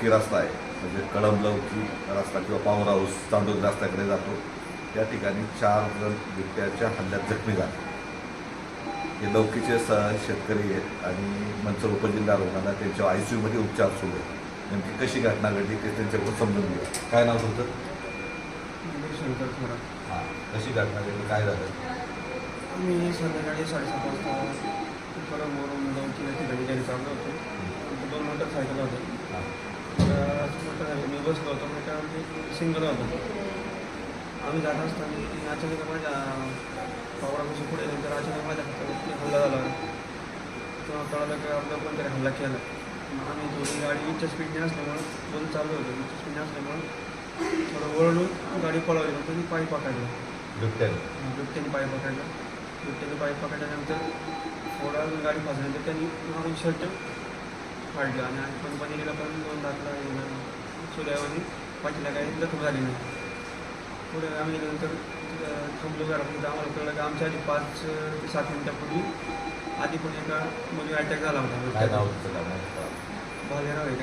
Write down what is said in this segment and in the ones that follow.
लवकी रस्ता आहे. म्हणजे कळंब लवकी रस्ता किंवा पॉवर हाऊस चांदोली रस्त्याकडे जातो. त्या ठिकाणी चार जण बिबट्याच्या हल्ल्यात जखमी झाले. हे लौकीचे स शेतकरी आहेत आणि मंचर उपजिल्हा रुग्णालयात त्यांच्या आय सी यूमध्ये उपचार सुरू आहेत. नेमकी कशी घटना घडली ते त्यांच्याकडून समजून घेऊ. काय नाव तुमचं? हां. कशी घटना घडली? काय झालं? मी संध्याकाळी साडेसात वाजता दोन ठिकाणी घरी चाललो होतो. दोन मोटरसायकल होते तर मी बसलो होतो मग त्यामध्ये सिंगल होतो. आम्ही जात असताना अचानक माझ्या पावरापासून पुढे नंतर अचानक माझ्या हातावरती हल्ला झाला तेव्हा कळालं की आपलं कोणतरी हल्ला केला. आम्ही थोडी गाडी उच्च स्पीडने असल्यामुळं दोन चालू होतो उच्च स्पीडने असल्यामुळं थोडं वळून गाडी पळवली मग त्यांनी पाय पकडला. बिबट्याने? बिबट्याने पाय पकडला. बिबट्याने पाय पकडल्यानंतर थोडा गाडी फसल्यानंतर त्यांनी मारून शर्ट काढलं आणि कंपनीला पण दोन दाखला सुदैवाने पाठीला काही जखम झाली नाही पुढे आम्ही गेल्यानंतर तिथं थांबलो जरा. म्हणजे आम्हाला कळलं की आमच्या आधी पाच ते सात मिनिटापूर्वी आधी पण एका मुली अटॅक झाला होता? भालेराव आहे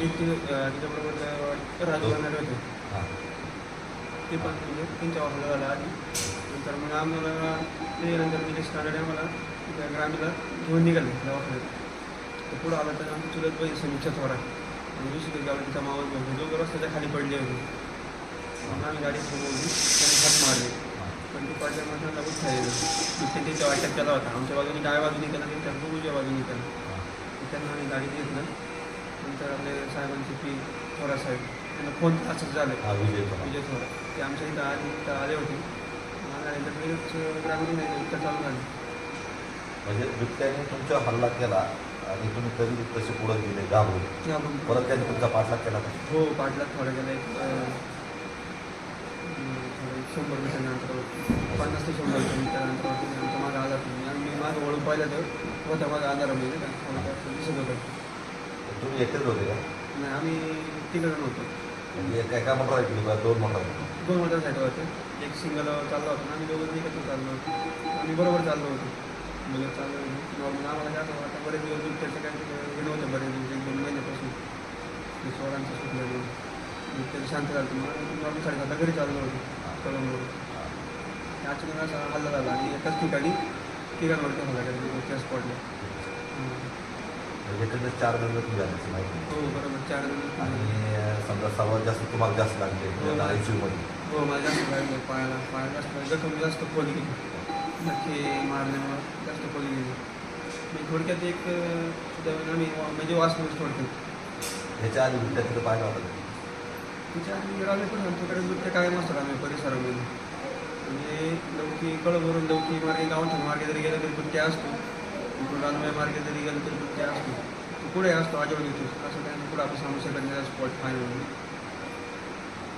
एक ती- अं, तिच्याबरोबर राजू होते. ते पण म्हणजे त्यांच्या वाहला झाला आधी. नंतर मग आम्हाला ते नंतर तिथे स्टँडर्ड आम्हाला. त्या ग्रामीणला घेऊन निघाले दवाखान्यात. तर पुढं आलं तर आमची चुलत बाई समीक्षा थोडा आणि दुसरी गावला तिचा मावस घेऊन दोघं रस्त्याच्या खाली पडले होते. मग आम्ही गाडी थांबवली त्याने हात मारले. पण ते पडल्यामुळे त्यांना उठता येईल तिथे त्याच्या वाटत केला होता. आमच्या बाजूने डाव्या बाजूने केला त्यांच्या उजव्या बाजूने केला. त्यांना आम्ही गाडी घेतलं. नंतर आपले साहेबांचे पी थोडा साहेब त्यांना फोन असंच झालं. विजय. विजय थोडा ते आमच्या इथं आले इथं आले होते. लगेच ग्रामीण चालू झाले. म्हणजे बिबट्याने तुमच्यावर हल्ला केला आणि तुम्ही तरी तसे पुढे गेले घाबरून. परत त्याने तुमचा पाठलाग केला का? हो पाटलात थोडं गेलं. एक शंभर मीटर अंतरावरती पन्नास ते शंभर मीटर अंतरावरती आमचा मागं आजार तुम्ही आणि मी मागं वळून पाहिलं तर होता मागं आजारामध्ये नाही का. दिसत होतं. तुम्ही एकटेच होते का? नाही आम्ही तिकडं नव्हतो म्हणजे एका एका मोटर आहे किंवा दोन मोटर दोन मोटरसायकल होते एक सिंगल चालला होता आणि दोघं एकत्र चाललो होतो. आम्ही बरोबर चाललो होतो. चाललो होतो नॉर्मल आम्हाला जास्त वाटतं बरेच दिवस दूध त्याचं काय हे नव्हतं बरेच दिवस एक दोन महिन्यापासून. ते सोळांचं सुटलं दूध त्याचं शांत झालं मग आम्ही साडेसातला घरी चाललो होतो कळंबवर अचानक असा हल्ला झाला आणि एकाच ठिकाणी तिघांवरती हल्ला केला त्या स्पॉटला म्हणजे चार जण झाल्याची माहिती नाही. हो बरोबर. चार जण आणि समजा सर्वात जास्त तुम्हाला जास्त लागले हो. आय सी यूमध्ये हो मला जास्त लागलं. पायाला पायाला जास्त जखम जास्त खोली. नक्की मारल्यामुळं जास्त खोली गेली. मी थोडक्यात एक आम्ही म्हणजे वाचलो थोडक्यात. ह्याच्या आधी बिबट्या तिथं पाहिला होता का? तिच्या राहिले पण आमच्याकडे नृत्य कायम असतात आम्ही परिसरामध्ये. म्हणजे लवकी कळभरून लवकी मार्गे गावठाण मार्गे जरी गेलं तरी बुट्ट्या असतो. इकडून मार्गे जरी गेलं तरी बुट्ट्या असतो. तो पुढे असतो आजवळ येतो असं काही पुढे आपण सांगू शकत नाही स्पॉट फाय म्हणून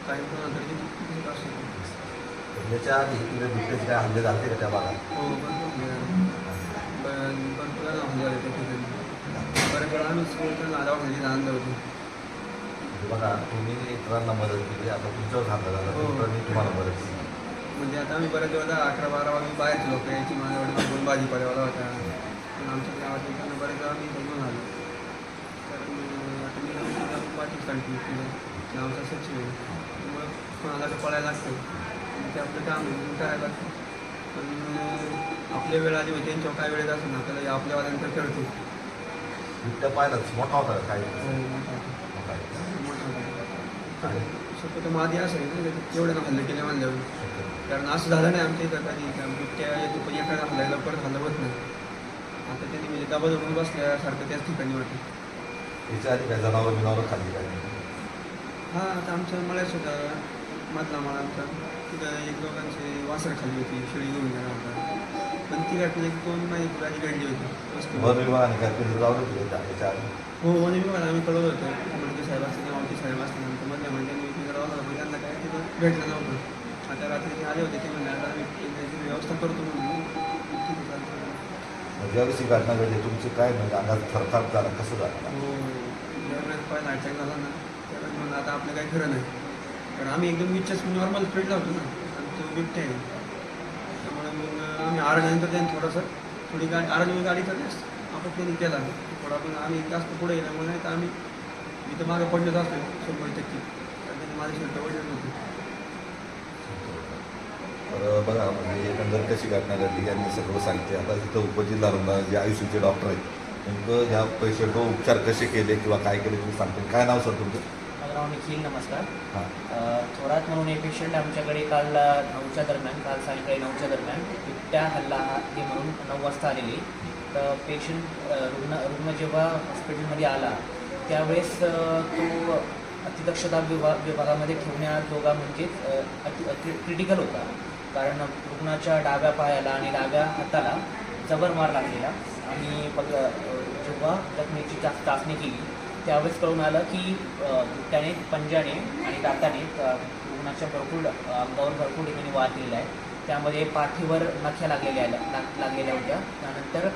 काही पण अंतर असतो. आधी इकडे बिबट्याचे काय हल्ले झाले का त्या भागात? हो भरपूर झाले त्या ठिकाणी बऱ्याच वेळा आम्ही त्यांना दवाखान्याची आणलं होतं बघा तुम्ही इतरांना मदत केली आता तुमच्यावर हल्ला झाला हो. इतरांनी तुम्हाला मदत केली. म्हणजे आता आम्ही बऱ्याच वेळा अकरा बारा वाजता बाहेरचे लोक यायची माझ्याकडे मागून भाजीपाल्यावाला होता पण आमच्या गावात येताना बरेच वेळा आम्ही घेऊन आलो. कारण आता मी आमच्या पाकिस्तानची केलं गावचा सचिव आहे. त्यामुळं कोणाला तर पळायला लागतं ते आपलं काम करायला लागतं. पण आपल्या वेळ आली म्हणजे त्यांच्यावर काय वेळेत असेल ना आपल्याला आपल्या वाल्यांतर कळतो बिबट्या पाहिलाच मोठा होता का काही हो, मोठा होता. मोठा आहे. होता. शक्यतो ना हल्ले केले म्हणल्यावर. कारण असं झालं नाही आमच्या इथं कधी बिबट्या पण एखादा हल्ल्याला परत हल्ला होत नाही. आता त्यांनी म्हणजे गाबा धरून बसल्यासारखं त्याच ठिकाणी वाटतं. याच्या आधी काय जनावर बिनावर खाल्ली काय? हा आता आमच्या मळ्यात सुद्धा मधला मळा आमचा तिथं एक दोघांचे वासर खाली होती शेळी घेऊन गेला होता. पण ती घटना एक दोन पूर्वी आधी घडली होती. वन विभागाने पिंजर लावलं होतं आधी हो वन विभागाला आम्ही कळवलं होतं. म्हणजे साहेब असताना गावचे साहेब आमच्या मधल्या म्हणजे मी लावला होता पण त्यांना काय तिथं भेटलं नव्हतं. आता रात्री ते आले होते ते म्हणले आता आम्ही त्याची व्यवस्था करतो म्हणून. ज्यावेळेस ही घटना घडली तुमचं काय म्हणजे अंगात थरथाप झाला? कसं झालं? हो ज्यावेळेस पहिला अटॅक झाला ना त्यावेळेस म्हणलं आता आपलं काही खरं नाही. कारण आम्ही एकदम विचार नॉर्मल स्पीड लावतो ना. आणि तो बिबटे आहे. त्यामुळे मग आम्ही आरल्यानंतर त्याने थोडंसं थोडी गाडी आरली गाडी तर आपण त्यांनी केला. थोडा पण आम्ही जास्त पुढे गेल्यामुळे नाही तर आम्ही इथं मागे पडलेच असतो शंभर टक्के. कारण त्यांनी माझी शर्ट वडले नव्हते तर बघा म्हणजे एकंदर कशी घटना घडली यांनी सगळं सांगते आता तिथं उपजिल्हा रुग्ण जे आयुष्याचे डॉक्टर आहेत नेमकं ह्या पेशंटवर उपचार कसे केले किंवा काय केले तुम्ही सांगते काय नाव सर तुमचं? नाव निखिल नमस्कार. हां. अ, थोरात म्हणून एक पेशंट आमच्याकडे काल अ, नऊच्या दरम्यान काल सायंकाळी नऊच्या दरम्यान बिबट्या हल्ला हे म्हणून नऊ वाजता आलेली. तर पेशंट रुग्ण रुग्ण जेव्हा हॉस्पिटलमध्ये आला त्यावेळेस अ, तो अतिदक्षता विभाग विभागामध्ये ठेवण्या जोगा म्हणजे अ, अति अति क्रिटिकल होता. कारण रुग्णाच्या डाव्या पायाला आणि डाव्या हाताला जबर मार लागलेला आणि बघ अ, जेव्हा जखमेची चाचणी केली त्यावेळेस कळून आलं की त्याने पंजाने आणि दाताने रुग्णाच्या भरपूर अंगावर भरपूर ठिकाणी वार केलेला आहे. त्यामध्ये पाठीवर नख्या लागलेल्या लाग लागलेल्या होत्या. त्यानंतर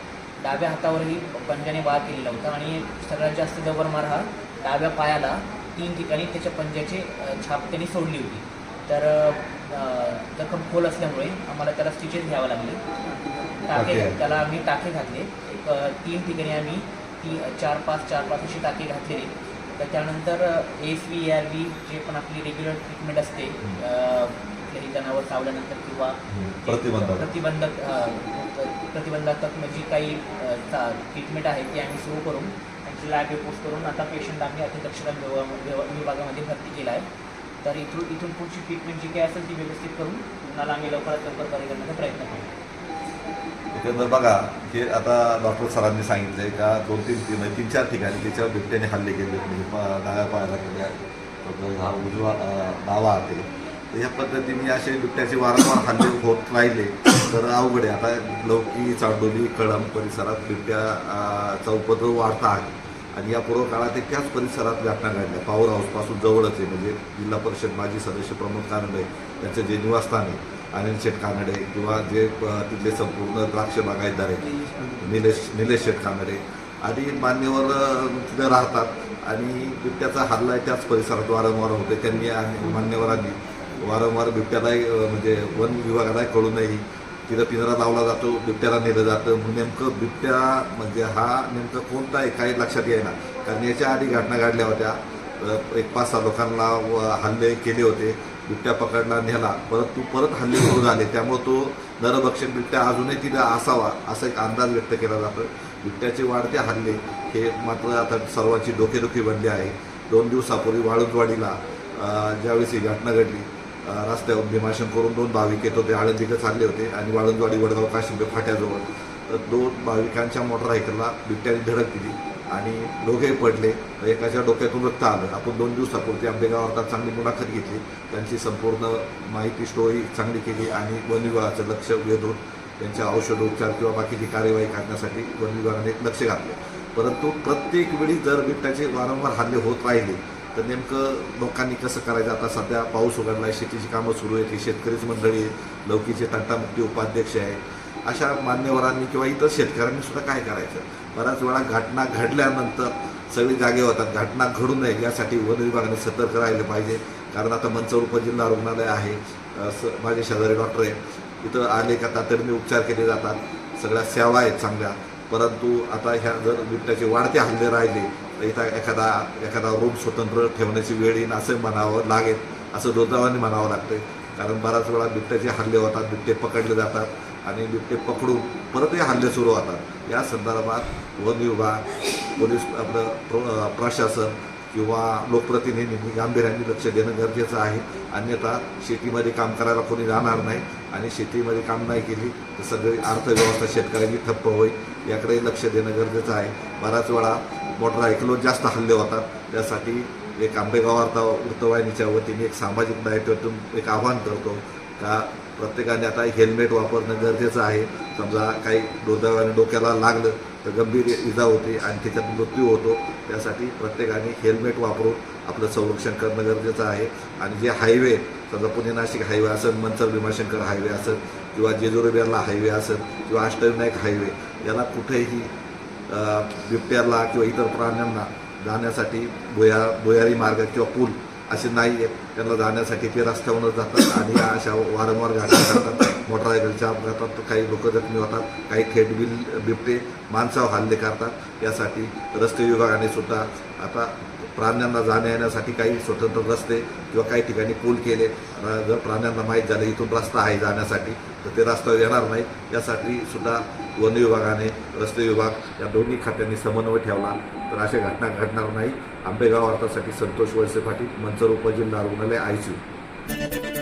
डाव्या हातावरही पंजाने वार केलेला होता आणि सगळ्यात जास्त जबर मार हा डाव्या पायाला तीन ठिकाणी त्याच्या पंजाची छाप त्यांनी सोडली होती. तर जखम खोल असल्यामुळे आम्हाला त्याला स्टिचेस घ्यावं लागले. टाके. त्याला आम्ही टाके घातले. एक तीन ठिकाणी आम्ही ती चार पाच चार पाच अशी टाके घातलेली. तर त्यानंतर S V R V J पण आपली रेग्युलर ट्रीटमेंट असते कुठल्याही जनावर चावल्यानंतर किंवा प्रतिबंधक प्रतिबंधात्मक जी काही ट्रीटमेंट आहे ती आम्ही सुरू करून त्यांची लॅब रिपोर्ट करून आता पेशंट आम्ही अतिदक्षता विभागा- विभा- विभागामध्ये भरती केला आहे. तर इथून इथून पुढची ट्रीटमेंट जी काही असेल ती व्यवस्थित करून रुग्णाला आम्ही लवकरात लवकर बरे करण्याचा प्रयत्न करू. एकंदर बघा हे आता डॉक्टर सरांनी सांगितलं आहे का दोन तीन तीन तीन चार ठिकाणी त्याच्यावर बिबट्याने हल्ले केले म्हणजे डाव्या पायाला केल्या हा उजवा अं, डावा आहे. तर ह्या पद्धतीने असे बिबट्याचे वारंवार हल्ले होत राहिले. तर अवघड आहे आता लौकी चांडोली कळम परिसरात बिबट्याचा उपद्रव वाढता आहे. आणि या पूर्व काळात ते त्याच परिसरात घटना घडल्या. पॉवर हाऊसपासून जवळच आहे म्हणजे जिल्हा परिषद माजी सदस्य प्रमोद कानडे यांचं जे निवासस्थान आहे अनिल शेठ कानडे किंवा जे तिथले संपूर्ण द्राक्ष बागायतदार आहेत निलेश निलेश शेठ कानडे आणि मान्यवर तिथे राहतात आणि बिबट्याचा हल्ला त्याच परिसरात वारंवार होते त्यांनी आणि मान्यवरांनी वारंवार बिबट्याला म्हणजे वन विभागाला कळूनही तिथं पिंजरा लावला जातो बिबट्याला नेलं जातं. नेमकं बिबट्या म्हणजे हा नेमकं कोणता आहे काही लक्षात येईना. कारण याच्या आधी घटना घडल्या होत्या. एक पाच सहा लोकांना व- हल्ले केले होते. बिबट्या पकडला नेला. तू परत हल्ले सुरू झाले. त्यामुळे तो नरभक्षक बिबट्या अजूनही तिथे असावा असा एक अंदाज व्यक्त केला जातो बिबट्याचे वाढते हल्ले. हे मात्र आता सर्वांची डोकेदुखी बनली आहे. दोन दिवसापूर्वी वाळूजवाडीला ज्यावेळेस ही घटना घडली रस्त्यावर भीमाशन करून दोन भाविक येत होते. आळंदीकडे चालले होते आणि वाळूजवाडी वडगाव काशिंबे फाट्याजवळ. तर दोन भाविकांच्या मोटरसायकलला बिबट्याने धडक दिली. आणि दोघेही पडले म्हणजे एकाच्या डोक्यातून रक्त आलं. आपण दोन दिवसापूर्वी आंबेगाव अर्थात चांगली मुलाखत घेतली. त्यांची संपूर्ण माहिती स्टोरी चांगली केली आणि वन विभागाचं लक्ष वेधून त्यांच्या औषधोपचार किंवा बाकीची कार्यवाही करण्यासाठी वन विभागाने लक्ष घातले. परंतु प्रत्येक वेळी जर बिबट्याचे वारंवार हल्ले होत राहिले तर नेमकं लोकांनी कसं करायचं? आता सध्या पाऊस उघडला आहे शेतीची कामं सुरू आहेत ही शेतकरीच मंडळी लौकीचे तंटामुक्ती उपाध्यक्ष आहे. अशा मान्यवरांनी किंवा इतर शेतकऱ्यांनी सुद्धा काय करायचं? बऱ्याच वेळा घटना घडल्यानंतर सगळी जागे होतात. घटना घडू नये यासाठी वन विभागाने सतर्क राहिले पाहिजे. कारण आता मंचर उपजिल्हा रुग्णालय आहे. माझे शेजारी डॉक्टर आहेत. इथं आले का तातडीने उपचार केले जातात. सगळ्या सेवा आहेत चांगल्या. परंतु आता ह्या जर बिबट्याचे वाढते हल्ले राहिले तर इथं एखादा एखादा रूम स्वतंत्र ठेवण्याची वेळ येईन असं म्हणावं लागेल. असं दुर्दैवाने म्हणावं लागतं कारण बऱ्याच वेळा बिबट्याचे हल्ले होतात. बिबटे पकडले जातात. आणि बिबटे पकडून परतही हल्ले सुरू होतात. या संदर्भात वन विभाग पोलीस आपलं प्र- प्रशासन किंवा लोकप्रतिनिधींनी गांभीर्याने लक्ष देणं गरजेचं आहे. अन्यथा शेतीमध्ये काम करायला कोणी जाणार नाही आणि शेतीमध्ये काम नाही केली तर सगळी अर्थव्यवस्था शेतकऱ्यांची ठप्प होईल. याकडे लक्ष देणं गरजेचं आहे. बऱ्याच वेळा मोटर ऐकलो जास्त हल्ले होतात. त्यासाठी एक आंबेगाव वार्ता वृत्तवाहिनीच्या वतीने एक सामाजिक दायित्वातून एक आवाहन करतो का प्रत्येकाने आता हेल्मेट वापरणं गरजेचं आहे. समजा काही दुर्दैवाने डोक्याला लागलं तर गंभीर इजा होते आणि त्याच्यात मृत्यू होतो. त्यासाठी प्रत्येकाने हेल्मेट वापरून आपलं संरक्षण करणं गरजेचं आहे. आणि जे हायवे समजा पुणे नाशिक हायवे असेल मंचर भीमाशंकर हायवे असेल किंवा जेजुरीबेरला हायवे असेल किंवा अष्टविनायक हायवे याला कुठेही बिबट्याला किंवा इतर प्राण्यांना जाण्यासाठी भुया भुयारी मार्ग किंवा पूल असे नाही आहेत. त्यांना जाण्यासाठी ते रस्त्यावरच जातात आणि अशा वारंवार गाड्या जातात मोटरसायकलच्या अपघातात काही लोक जखमी होतात. काही थेट बिल बिबटे माणसावर हल्ले करतात. यासाठी रस्ते विभागाने सुद्धा आता प्राण्यांना जाण्या येण्यासाठी काही स्वतंत्र रस्ते किंवा काही ठिकाणी पूल केले. जर प्राण्यांना माहीत झालं इथून रस्ता आहे जाण्यासाठी तर ते रस्त्यावर येणार नाही. यासाठी सुद्धा वन विभागाने रस्ते विभाग या दोन्ही खात्यांनी समन्वय ठेवला. तर अशा घटना घडणार नाही. आंबेगाव वार्तासाठी संतोष वळसे पाटील मंचर उपजिल्हा रुग्णालय आयसीयू